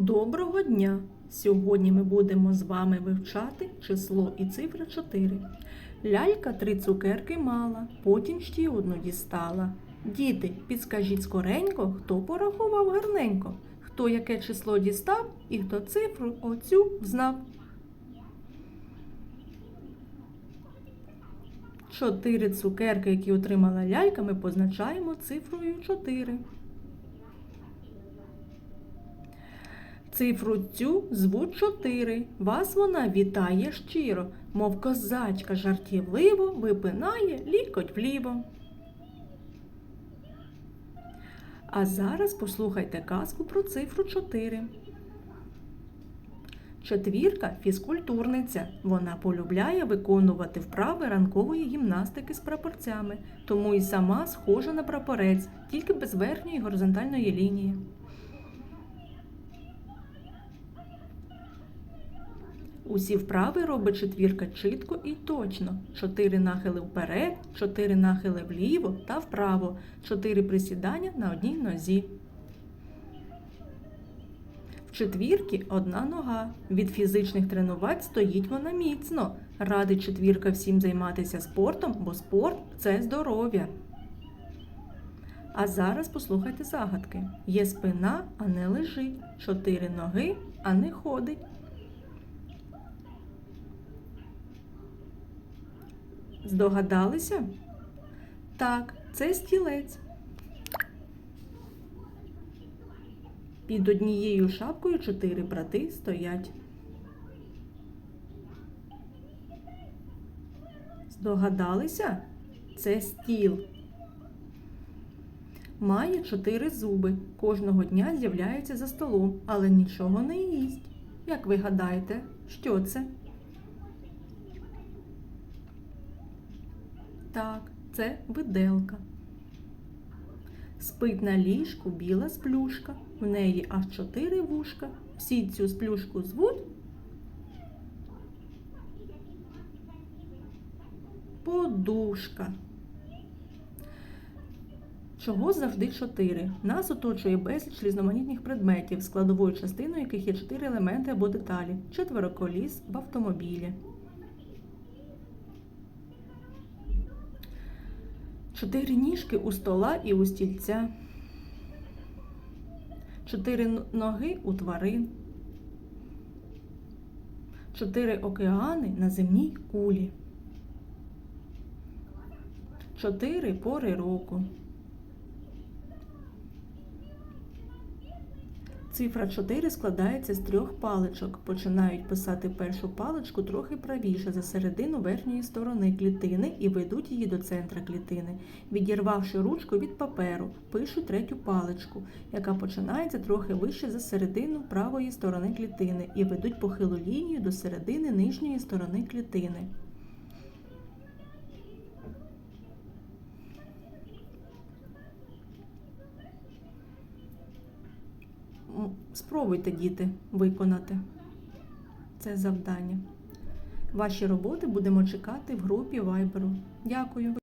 Доброго дня! Сьогодні ми будемо з вами вивчати число і цифра 4. Лялька три цукерки мала, потім ще одну дістала. Діти, підскажіть скоренько, хто порахував гарненько, хто яке число дістав і хто цифру оцю взнав. Чотири цукерки, які отримала лялька, ми позначаємо цифрою 4. Цифру цю звуть чотири. Вас вона вітає щиро, мов козачка жартівливо випинає лікоть вліво. А зараз послухайте казку про цифру 4. Четвірка фізкультурниця. Вона полюбляє виконувати вправи ранкової гімнастики з прапорцями, тому і сама схожа на прапорець, тільки без верхньої горизонтальної лінії. Усі вправи робить четвірка чітко і точно. Чотири нахили вперед, чотири нахили вліво та вправо, чотири присідання на одній нозі. В четвірки одна нога. Від фізичних тренувань стоїть вона міцно. Радить четвірка всім займатися спортом, бо спорт це здоров'я. А зараз послухайте загадки. Є спина, а не лежить. Чотири ноги, а не ходить. Здогадалися? Так, це стілець. Під однією шапкою чотири брати стоять. Здогадалися? Це стіл. Має чотири зуби. Кожного дня з'являється за столом, але нічого не їсть. Як ви гадаєте, що це? Так, це виделка. Спить на ліжку біла сплюшка. В неї аж чотири вушка. Всі цю сплюшку звуть. Подушка. Чого завжди чотири? Нас оточує безліч різноманітних предметів, складовою частиною яких є чотири елементи або деталі. Четверо коліс в автомобілі. Чотири ніжки у стола і у стільця. Чотири ноги у тварин. Чотири океани на земній кулі. Чотири пори року. Цифра 4 складається з трьох паличок. Починають писати першу паличку трохи правіше за середину верхньої сторони клітини і ведуть її до центра клітини. Відірвавши ручку від паперу, пишуть третю паличку, яка починається трохи вище за середину правої сторони клітини і ведуть похилу лінію до середини нижньої сторони клітини. Спробуйте, діти, виконати це завдання. Ваші роботи будемо чекати в групі Viber. Дякую.